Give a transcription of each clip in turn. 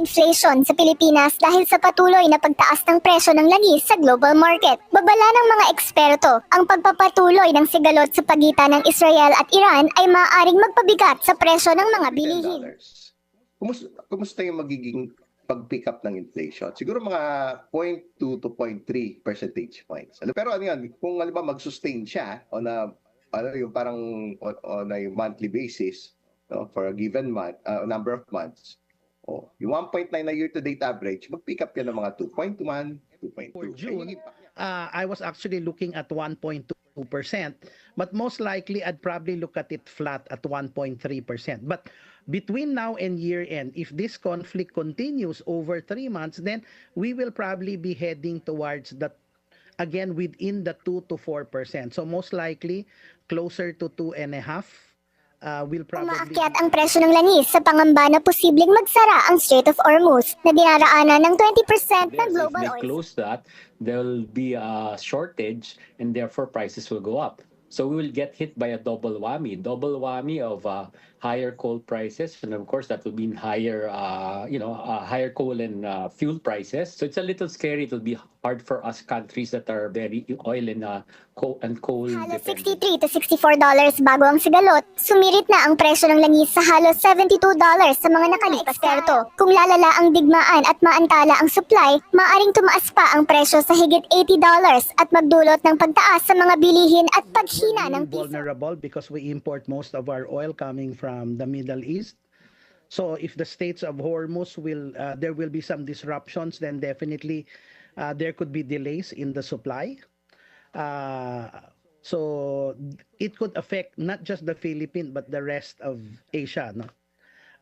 inflation sa Pilipinas dahil sa patuloy na pagtaas ng presyo ng langis sa global market. Babala ng mga eksperto, ang pagpapatuloy ng sigalot sa pagitan ng Israel at Iran ay maaaring magpabigat sa presyo ng mga bilihin. Kumusta, kumusta yung magiging pag-pick up ng inflation? Siguro mga 0.2 to 0.3 percentage points. Pero ano yan, kung ba mag-sustain siya on a, ano yung parang on, on a monthly basis no, for a given month, uh, number of months, oh, yung 1.9 na year-to-date average, mag-pick up yan ng mga 2.1, 2.2. For June, uh, I was actually looking at 1.2%, but most likely I'd probably look at it flat at 1.3%. But between now and year end, if this conflict continues over three months, then we will probably be heading towards that again within the 2 to 4%. So most likely closer to two and a half. Uh, will probably Umaakyat ang presyo ng langis sa pangamba na posibleng magsara ang Strait of Hormuz na dinaraanan ng 20% ng Yes, if global they oil close that, there will be a shortage and therefore prices will go up. So we will get hit by a double whammy, double whammy of uh, higher coal prices, and of course that will mean higher, uh, you know, uh, higher coal and uh, fuel prices. So it's a little scary. It will be hard for us countries that are very oil and uh, coal and coal Halos dependent. 63 to 64 dollars bago ang sigalot, sumirit na ang presyo ng langis sa halos 72 dollars sa mga nakalipas eksperto. Kung lalala ang digmaan at maantala ang supply, maaring tumaas pa ang presyo sa higit 80 dollars at magdulot ng pagtaas sa mga bilihin at paghina ng piso. vulnerable because we import most of our oil coming from the Middle East. So if the states of Hormuz will, uh, there will be some disruptions, then definitely uh, there could be delays in the supply. Uh, so it could affect not just the Philippines but the rest of Asia, no?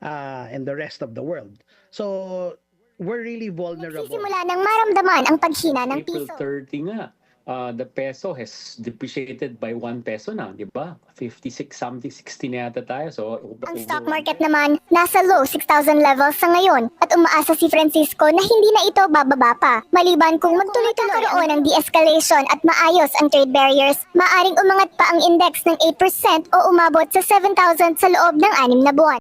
Uh, and the rest of the world. So we're really vulnerable. Nagsisimula ng maramdaman ang paghina ng April piso. 30 nga, uh, the peso has depreciated by 1 peso na, di ba? 56 something, 60 na yata tayo. So, Ang stock market naman, nasa low 6,000 levels sa ngayon at umaasa si Francisco na hindi na ito bababa pa. Maliban kung magtuloy-tuloy karoon ng de-escalation at maayos ang trade barriers, maaring umangat pa ang index ng 8% o umabot sa 7,000 sa loob ng anim na buwan.